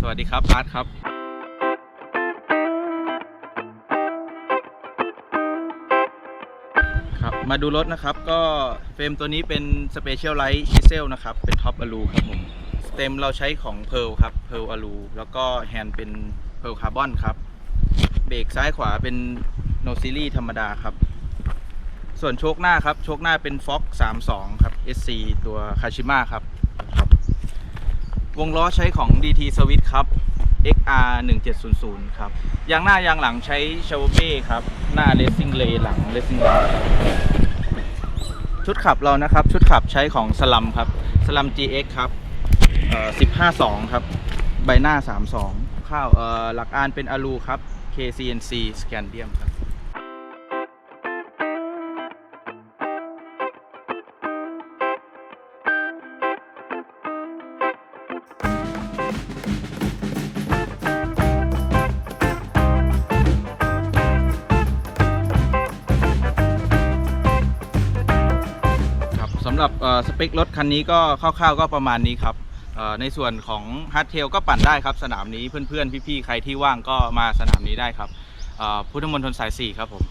สวัสดีครับอาร์ตครับ ครับ มาดูรถนะครับ ก็เฟรมตัวนี้เป็น Special Light Chisel นะครับ เป็นท็อปอลูครับผมสเต็มเราใช้ของ Pearl ครับ Pearl อลูแล้วก็แฮนด์เป็น Pearl Carbon ครับ เบรกซ้ายขวาเป็น No Series ธรรมดาครับ ส่วนโชคหน้าครับ โชคหน้าเป็น Fox 32 ครับ SC ตัว Kashima ครับ วงล้อใช้ของ DT Swiss ครับ XR 1700 ครับยางหน้ายางหลังใช้ c h a v r o l e ครับ หน้า Racing Ray หลัง Racing Ray ชุดขับเรานะครับ ชุดขับใช้ของสลัมครับสลัม GX ครับเอ่อ152 ครับ ใบหน้า 32 ข้าวเอ่อหลักอานเป็นอลูครับ KCNC Scandium ครับ สำหรับสเปครถคันนี้ก็คร่าวๆก็ประมาณนี้ครับในส่วนของฮาร์ดเทลก็ปั่นได้ครับ สนามนี้เพื่อนๆ พี่ๆ ใครที่ว่างก็มาสนามนี้ได้ครับพุทธมณฑลสาย 4 ครับผม